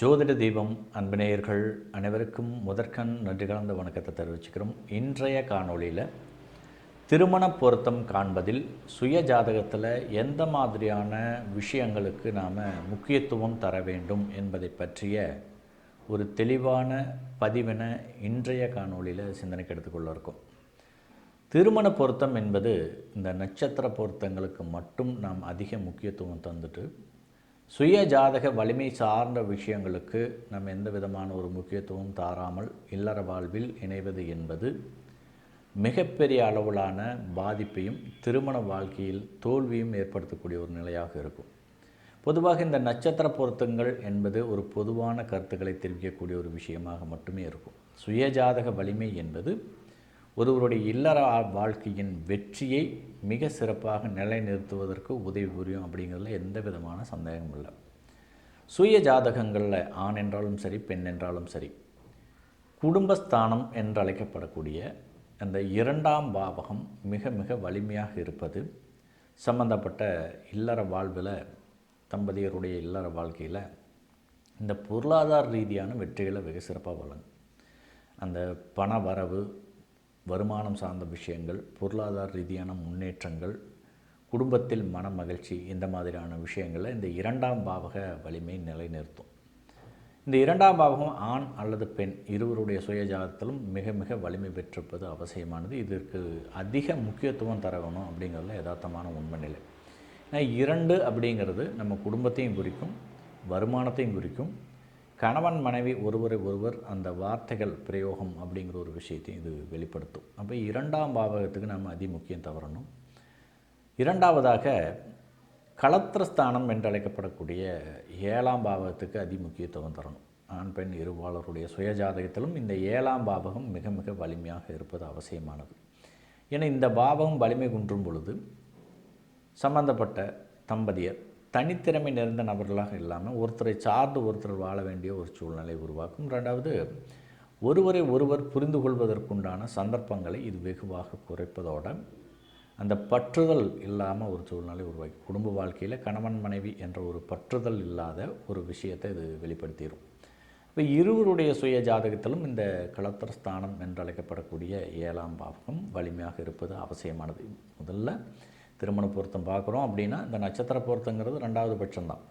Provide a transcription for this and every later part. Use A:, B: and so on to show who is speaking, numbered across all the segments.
A: ஜோதிட தீபம் அன்பநேயர்கள் அனைவருக்கும் முதற்கண் நன்றி கலந்த வணக்கத்தை தெரிவிச்சுக்கிறோம். இன்றைய காணொளியில் திருமண பொருத்தம் காண்பதில் சுய ஜாதகத்தில் எந்த மாதிரியான விஷயங்களுக்கு நாம் முக்கியத்துவம் தர வேண்டும் என்பதை பற்றிய ஒரு தெளிவான பதிவின இன்றைய காணொளியில் சிந்தனைக்கு எடுத்துக்கொள்ள இருக்கோம். திருமண பொருத்தம் என்பது இந்த நட்சத்திர பொருத்தங்களுக்கு மட்டும் நாம் அதிக முக்கியத்துவம் தந்துட்டு சுய ஜாதக வலிமை சார்ந்த விஷயங்களுக்கு நம்ம எந்த விதமான ஒரு முக்கியத்துவம் தாராமல் இல்லற வாழ்வில் இணைவது என்பது மிகப்பெரிய அளவிலான பாதிப்பையும் திருமண வாழ்க்கையில் தோல்வியும் ஏற்படுத்தக்கூடிய ஒரு நிலையாக இருக்கும். பொதுவாக இந்த நட்சத்திர பொருத்தங்கள் என்பது ஒரு பொதுவான கருத்துக்களை தெரிவிக்கக்கூடிய ஒரு விஷயமாக மட்டுமே இருக்கும். சுய ஜாதக வலிமை என்பது ஒருவருடைய இல்லற வாழ்க்கையின் வெற்றியை மிக சிறப்பாக நிலைநிறுத்துவதற்கு உதவி புரியும் அப்படிங்கிறதுல எந்த விதமான சந்தேகமும் இல்லை. சுய ஜாதகங்களில் ஆண் என்றாலும் சரி பெண் என்றாலும் சரி குடும்பஸ்தானம் என்றழைக்கப்படக்கூடிய அந்த இரண்டாம் பாவகம் மிக மிக வலிமையாக இருப்பது சம்பந்தப்பட்ட இல்லற வாழ்வில் தம்பதியருடைய இல்லற வாழ்க்கையில் இந்த பொருளாதார ரீதியான வெற்றிகளை வெகு சிறப்பாக வழங்கும். அந்த பண வரவு வருமானம் சார்ந்த விஷயங்கள் பொருளாதார ரீதியான முன்னேற்றங்கள் குடும்பத்தில் மன மகிழ்ச்சி இந்த மாதிரியான விஷயங்களை இந்த இரண்டாம் பாவக வலிமை நிலைநிறுத்தும். இந்த இரண்டாம் பாவகம் ஆண் அல்லது பெண் இருவருடைய சுயஜாதத்திலும் மிக மிக வலிமை பெற்றிருப்பது அவசியமானது. இதற்கு அதிக முக்கியத்துவம் தரணும் அப்படிங்கிறதுல யதார்த்தமான உண்மை நிலை ஏன்னா இரண்டு அப்படிங்கிறது நம்ம குடும்பத்தையும் குறிக்கும் வருமானத்தையும் குறிக்கும் கணவன் மனைவி ஒருவரை ஒருவர் அந்த வார்த்தைகள் பிரயோகம் அப்படிங்கிற ஒரு விஷயத்தையும் இது வெளிப்படுத்தும். அப்போ இரண்டாம் பாவகத்துக்கு நம்ம அதிமுக்கியம் தவறணும். இரண்டாவதாக களத்திரஸ்தானம் என்று அழைக்கப்படக்கூடிய ஏழாம் பாவகத்துக்கு அதிமுக்கியத்துவம் தரணும். ஆண் பெண் இருவாளருடைய சுயஜாதகத்திலும் இந்த ஏழாம் பாவகம் மிக மிக வலிமையாக இருப்பது அவசியமானது. ஏன்னா இந்த பாவகம் வலிமை குன்றும் பொழுது சம்பந்தப்பட்ட தம்பதியர் தனித்திறமை நிறைந்த நபர்களாக இல்லாமல் ஒருத்தரை சார்ந்து ஒருத்தர் வாழ வேண்டிய ஒரு சூழ்நிலை உருவாக்கும். ரெண்டாவது ஒருவரை ஒருவர் புரிந்து கொள்வதற்குண்டான சந்தர்ப்பங்களை இது வெகுவாக குறைப்பதோட அந்த பற்றுதல் இல்லாமல் ஒரு சூழ்நிலை உருவாக்கி குடும்ப வாழ்க்கையில் கணவன் மனைவி என்ற ஒரு பற்றுதல் இல்லாத ஒரு விஷயத்தை இது வெளிப்படுத்திடும் இப்போ இருவருடைய சுய ஜாதகத்திலும் இந்த களத்திரஸ்தானம் என்றழைக்கப்படக்கூடிய ஏழாம் பாவகம் வலிமையாக இருப்பது அவசியமானது. முதல்ல திருமண பொருத்தம் பார்க்குறோம் அப்படின்னா இந்த நட்சத்திர பொருத்தங்கிறது ரெண்டாவது பட்சம்தான்.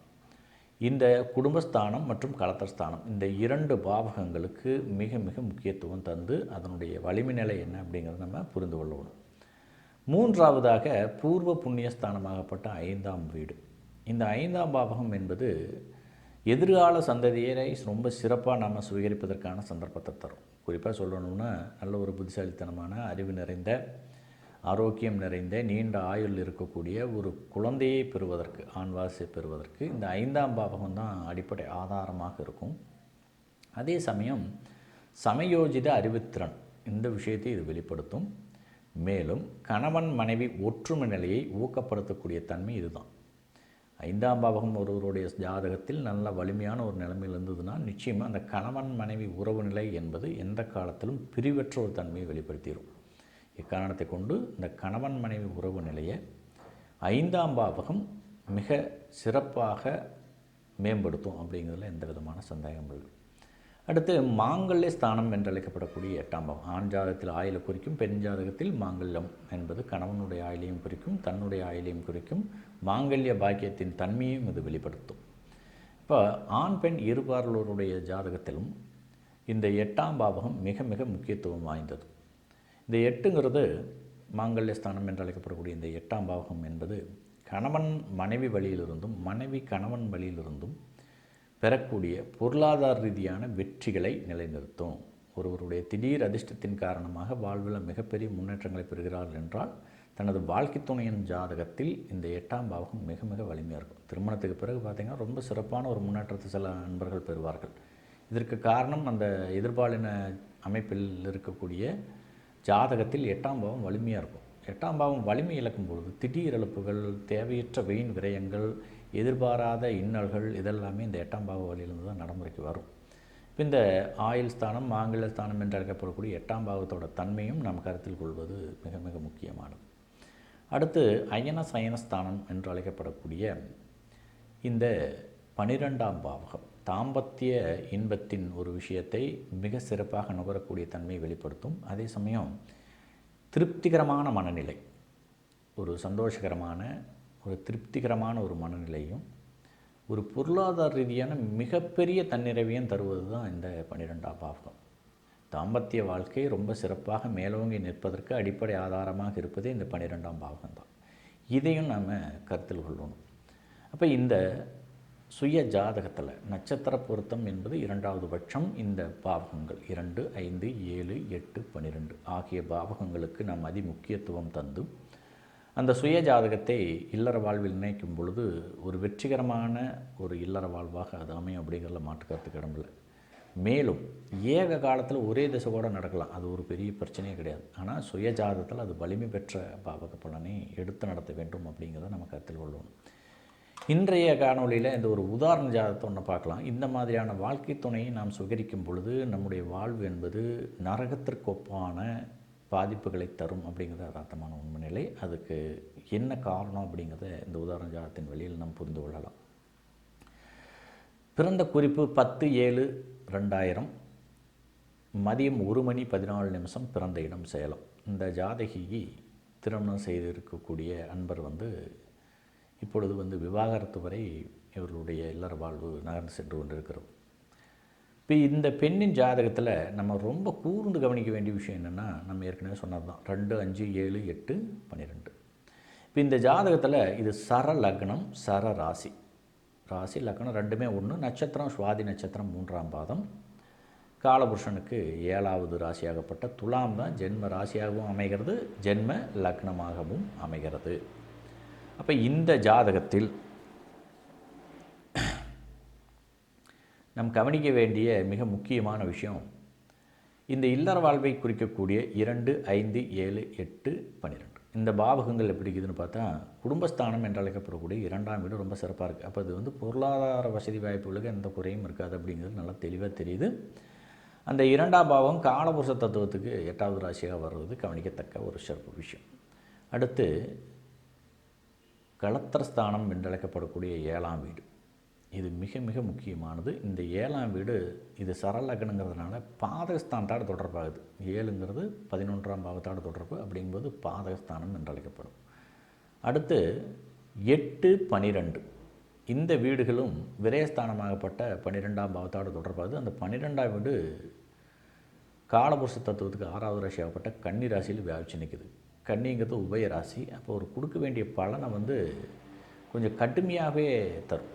A: இந்த குடும்பஸ்தானம் மற்றும் கலத்தஸ்தானம் இந்த இரண்டு பாவகங்களுக்கு மிக மிக முக்கியத்துவம் தந்து அதனுடைய வலிமை நிலை என்ன அப்படிங்கிறத நம்ம புரிந்து கொள்ளணும். மூன்றாவதாக பூர்வ புண்ணியஸ்தானமாகப்பட்ட ஐந்தாம் வீடு. இந்த ஐந்தாம் பாவகம் என்பது எதிர்கால சந்ததியரை ரொம்ப சிறப்பாக நாம் சுவீகரிப்பதற்கான சந்தர்ப்பத்தை தரும். குறிப்பாக சொல்லணும்னா நல்ல ஒரு புத்திசாலித்தனமான அறிவு நிறைந்த ஆரோக்கியம் நிறைந்த நீண்ட ஆயுள் இருக்கக்கூடிய ஒரு குழந்தையை பெறுவதற்கு ஆண்வாசை பெறுவதற்கு இந்த ஐந்தாம் பாவகம் தான் அடிப்படை ஆதாரமாக இருக்கும். அதே சமயம் சமயோஜித அறிவுத்திறன் இந்த விஷயத்தை இது வெளிப்படுத்தும். மேலும் கணவன் மனைவி ஒற்றுமை நிலையை ஊக்கப்படுத்தக்கூடிய தன்மை இதுதான். ஐந்தாம் பாவகம் ஒருவருடைய ஜாதகத்தில் நல்ல வலிமையான ஒரு நிலைமையில் இருந்ததுன்னா நிச்சயமாக அந்த கணவன் மனைவி உறவு நிலை என்பது எந்த காலத்திலும் பிரிவற்ற ஒரு தன்மையை வெளிப்படுத்திடும். இக்காரணத்தை கொண்டு இந்த கணவன் மனைவி உறவு நிலையை ஐந்தாம் பாவகம் மிக சிறப்பாக மேம்படுத்தும் அப்படிங்கிறதுல எந்த விதமான சந்தேகம் இல்லை. அடுத்து மாங்கல்ய ஸ்தானம் என்று அழைக்கப்படக்கூடிய எட்டாம் பாவம் ஆண் ஜாதகத்தில் ஆயிலை குறிக்கும் பெண் ஜாதகத்தில் மாங்கல்யம் என்பது கணவனுடைய ஆயிலையும் குறிக்கும் தன்னுடைய ஆயிலையும் குறிக்கும் மாங்கல்ய பாக்கியத்தின் தன்மையும் இது வெளிப்படுத்தும். இப்போ ஆண் பெண் இருபார்லோருடைய ஜாதகத்திலும் இந்த எட்டாம் பாவகம் மிக மிக முக்கியத்துவம் வாய்ந்தது. இந்த எட்டுங்கிறது மாங்கல்ய ஸ்தானம் என்று அழைக்கப்படக்கூடிய இந்த எட்டாம் பாவகம் என்பது கணவன் மனைவி வழியிலிருந்தும் மனைவி கணவன் வழியிலிருந்தும் பெறக்கூடிய பொருளாதார ரீதியான வெற்றிகளை நிலைநிறுத்தும். ஒருவருடைய திடீர் அதிர்ஷ்டத்தின் காரணமாக வாழ்வில் மிகப்பெரிய முன்னேற்றங்களை பெறுகிறார்கள் என்றால் தனது வாழ்க்கை துணையின் ஜாதகத்தில் இந்த எட்டாம் பாவகம் மிக மிக வலிமையாக இருக்கும். திருமணத்துக்கு பிறகு பார்த்திங்கன்னா ரொம்ப சிறப்பான ஒரு முன்னேற்றத்தை சில நண்பர்கள் பெறுவார்கள். இதற்கு காரணம் அந்த எதிர்பாலின அமைப்பில் இருக்கக்கூடிய ஜாதகத்தில் எட்டாம் பாவம் வலிமையாக இருக்கும். எட்டாம் பாவம் வலிமை இழக்கும் பொழுது திடீர் இழப்புகள் தேவையற்ற வீண் விரயங்கள் எதிர்பாராத இன்னல்கள் இதெல்லாமே இந்த எட்டாம் பாவ வழியிலிருந்து தான் நடைமுறைக்கு வரும். இப்போ இந்த ஆயுள் ஸ்தானம் மாங்கல்ய ஸ்தானம் என்று அழைக்கப்படக்கூடிய எட்டாம் பாவத்தோட தன்மையும் நாம் கருத்தில் கொள்வது மிக மிக முக்கியமானது. அடுத்து அயன சயனஸ்தானம் என்று அழைக்கப்படக்கூடிய இந்த பனிரெண்டாம் பாவகம். தாம்பத்திய இன்பத்தின் ஒரு விஷயத்தை மிக சிறப்பாக நுகரக்கூடிய தன்மையை வெளிப்படுத்தும். அதே சமயம் திருப்திகரமான மனநிலை ஒரு சந்தோஷகரமான ஒரு திருப்திகரமான ஒரு மனநிலையும் ஒரு பொருளாதார ரீதியான மிகப்பெரிய தன்னிறைவையும் தருவது தான் இந்த பன்னிரெண்டாம் பாவகம். தாம்பத்திய வாழ்க்கை ரொம்ப சிறப்பாக மேலோங்கி நிற்பதற்கு அடிப்படை ஆதாரமாக இருப்பதே இந்த பன்னிரெண்டாம் பாவகம் தான். இதையும் நாம் கருத்தில் கொள்ளணும். அப்போ இந்த சுய ஜாதகத்தில் நட்சத்திர பொருத்தம் என்பது இரண்டாவது பட்சம். இந்த பாவகங்கள் இரண்டு ஐந்து ஏழு எட்டு பன்னிரெண்டு ஆகிய பாவகங்களுக்கு நாம் அதி முக்கியத்துவம் தந்து அந்த சுய ஜாதகத்தை இல்லற வாழ்வில் நினைக்கும் பொழுது ஒரு வெற்றிகரமான ஒரு இல்லற வாழ்வாக அது அமையும் அப்படிங்கிறதுல மாற்றுக்கிறதுக்கு இடமில்லை மேலும் ஏக காலத்தில் ஒரே திசை கூட நடக்கலாம். அது ஒரு பெரிய பிரச்சனையே கிடையாது. ஆனால் சுய ஜாதகத்தில் அது வலிமை பெற்ற பாவக பலனை எடுத்து நடத்த வேண்டும் அப்படிங்கிறத நம்ம கருத்தில் கொள்ளணும். இன்றைய காணொளியில் இந்த ஒரு உதாரண ஜாதத்தை ஒன்று பார்க்கலாம். இந்த மாதிரியான வாழ்க்கை துணையை நாம் சுகரிக்கும் பொழுது நம்முடைய வாழ்வு என்பது நரகத்திற்கொப்பான பாதிப்புகளை தரும் அப்படிங்கிறது யதார்த்தமான உண்மை நிலை அதுக்கு என்ன காரணம் அப்படிங்கிறத இந்த உதாரண ஜாதத்தின் வழியில் நாம் புரிந்து கொள்ளலாம். பிறந்த குறிப்பு பத்து ஏழு ரெண்டாயிரம். மதியம் ஒரு மணி பதினாலு நிமிஷம் பிறந்த இடம் சேலம். இந்த ஜாதகியை திருமணம் செய்திருக்கக்கூடிய அன்பர் வந்து இப்பொழுது வந்து விவாகரத்து வரை இவர்களுடைய இல்லற வாழ்வு நகர்ந்து சென்று கொண்டிருக்கிறது இப்போ இந்த பெண்ணின் ஜாதகத்தில் நம்ம ரொம்ப கூர்ந்து கவனிக்க வேண்டிய விஷயம் என்னென்னா நம்ம ஏற்கனவே சொன்னது தான் ரெண்டு அஞ்சு ஏழு எட்டு பன்னிரெண்டு இப்போ இந்த ஜாதகத்தில் இது சர லக்னம் சர ராசி. ராசி லக்னம் ரெண்டுமே ஒன்று நட்சத்திரம் சுவாதி நட்சத்திரம் மூன்றாம் பாதம். காலபுருஷனுக்கு ஏழாவது ராசியாகப்பட்ட துலாம் தான் ஜென்ம ராசியாகவும் அமைகிறது ஜென்ம லக்னமாகவும் அமைகிறது. அப்போ இந்த ஜாதகத்தில் நம் கவனிக்க வேண்டிய மிக முக்கியமான விஷயம் இந்த இல்லற வாழ்வை குறிக்கக்கூடிய இரண்டு ஐந்து ஏழு எட்டு பன்னிரெண்டு. இந்த பாவகங்கள் எப்படி இருக்குதுன்னு பார்த்தா குடும்பஸ்தானம் என்று அழைக்கப்படக்கூடிய இரண்டாம் வீடு ரொம்ப சிறப்பாக இருக்குது அப்போ அது வந்து பொருளாதார வசதி வாய்ப்புகளுக்கு எந்த குறையும் இருக்காது அப்படிங்கிறது நல்லா தெளிவாக தெரியுது. அந்த இரண்டாம் பாவம் காலபுருஷ தத்துவத்துக்கு எட்டாவது ராசியாக வர்றது கவனிக்கத்தக்க ஒரு சிறப்பு விஷயம். அடுத்து களத்திரஸ்தானம் என்றழைக்கப்படக்கூடிய ஏழாம் வீடு. இது மிக மிக முக்கியமானது. இந்த ஏழாம் வீடு இது சரலக்கணுங்கிறதுனால பாதகஸ்தானத்தோடு தொடர்பாகுது. ஏழுங்கிறது பதினொன்றாம் பாவத்தோடு தொடர்பு அப்படிங்கும்போது பாதகஸ்தானம் என்றழைக்கப்படும். அடுத்து எட்டு பனிரெண்டு. இந்த வீடுகளும் விரயஸ்தானமாகப்பட்ட பன்னிரெண்டாம் பாவத்தோடு தொடர்பாகுது. அந்த பன்னிரெண்டாம் வீடு காலபுருஷ தத்துவத்துக்கு ஆறாவது ராசியாகப்பட்ட கன்னி ராசியில் வியாபிச்சு நிற்குது கன்னிங்கிறது உபய ராசி அப்போ ஒரு கொடுக்க வேண்டிய பலனை வந்து கொஞ்சம் கடுமையாகவே தரும்.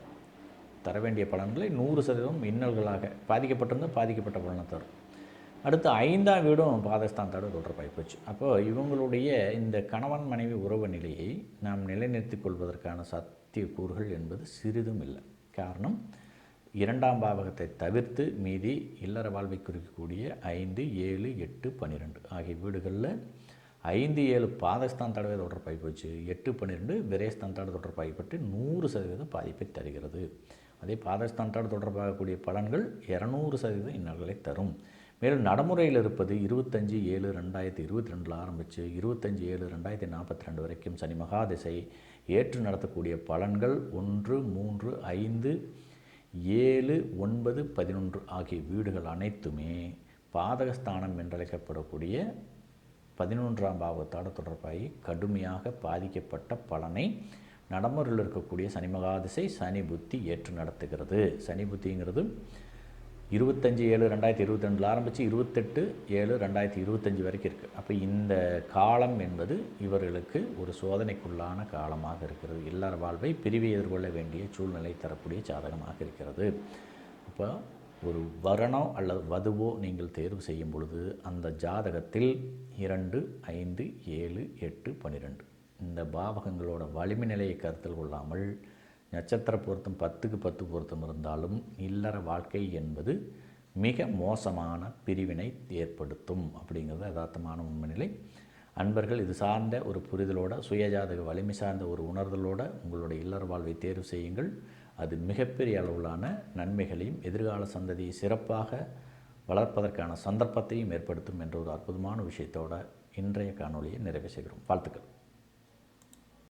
A: தர வேண்டிய பலன்களை நூறு சதவீதம் இன்னல்களாக பாதிக்கப்பட்டிருந்தால் பாதிக்கப்பட்ட பலனை தரும். அடுத்து ஐந்தாம் வீடும் பாதஸ்தான் தொடர்பாகி போச்சு. அப்போது இவங்களுடைய இந்த கணவன் மனைவி உறவு நிலையை நாம் நிலைநிறுத்திக் கொள்வதற்கான சாத்தியக்கூறுகள் என்பது சிறிதும் இல்லை. காரணம் இரண்டாம் பாவகத்தை தவிர்த்து மீதி இல்லற வாழ்வை குறிக்கக்கூடிய ஐந்து ஏழு எட்டு பன்னிரெண்டு ஆகிய வீடுகளில் ஐந்து ஏழு பாதஸ்தான் தடவை தொடர்பாகி போச்சு எட்டு பன்னிரெண்டு விரேஸ்தான் தடவை தொடர் பாதிப்பட்டு நூறு சதவீதம் பாதிப்பை தருகிறது. அதே பாதஸ்தானத்தோடு தொடர்பாகக்கூடிய பலன்கள் இரநூறு சதவீதம் இன்னல்களை தரும். மேலும் நடைமுறையில் இருப்பது இருபத்தஞ்சி ஏழு ரெண்டாயிரத்தி இருபத்தி ரெண்டில் ஆரம்பித்து இருபத்தஞ்சி ஏழு ரெண்டாயிரத்தி நாற்பத்தி ரெண்டு வரைக்கும் சனி மகாதிசை ஏற்று நடத்தக்கூடிய பலன்கள் ஒன்று மூன்று ஐந்து ஏழு ஒன்பது பதினொன்று ஆகிய வீடுகள் அனைத்துமே பாதகஸ்தானம் என்றழைக்கப்படக்கூடிய பதினொன்றாம் பாவத்தோட தொடர்பாகி கடுமையாக பாதிக்கப்பட்ட பலனை நடைமுறையில் இருக்கக்கூடிய சனி மகாதிசை சனி புத்தி ஏற்று நடத்துகிறது. சனி புத்திங்கிறது இருபத்தஞ்சி ஏழு ரெண்டாயிரத்தி இருபத்தி ரெண்டில் ஆரம்பித்து இருபத்தெட்டு ஏழு ரெண்டாயிரத்தி இருபத்தஞ்சி வரைக்கும் இருக்குது அப்போ இந்த காலம் என்பது இவர்களுக்கு ஒரு சோதனைக்குள்ளான காலமாக இருக்கிறது. எல்லார் வாழ்வை பிரிவை எதிர்கொள்ள வேண்டிய சூழ்நிலை தரக்கூடிய சாதகமாக இருக்கிறது. அப்போ ஒரு வரணம் அல்லது வதுவோ நீங்கள் தேர்வு செய்யும் பொழுது அந்த ஜாதகத்தில் இரண்டு ஐந்து ஏழு எட்டு பன்னிரெண்டு. இந்த பாவகங்களோட வலிமை நிலையை கருத்தில் கொள்ளாமல் நட்சத்திர பொருத்தம் பத்துக்கு பத்து பொருத்தம் இருந்தாலும் இல்லற வாழ்க்கை என்பது மிக மோசமான பிரிவினை ஏற்படுத்தும் அப்படிங்கிறது யதார்த்தமான உண்மைநிலை. அன்பர்கள் இது சார்ந்த ஒரு புரிதலோட சுயஜாதக வலிமை சார்ந்த ஒரு உணர்தலோட உங்களுடைய இல்லற வாழ்வை தேர்வு செய்யுங்கள். அது மிகப்பெரிய அளவிலான நன்மைகளையும் எதிர்கால சந்ததியை சிறப்பாக வளர்ப்பதற்கான சந்தர்ப்பத்தையும் ஏற்படுத்தும் என்ற ஒரு அற்புதமான விஷயத்தோட இன்றைய காணொலியை நிறைவு செய்கிறோம். வாழ்த்துக்கள்.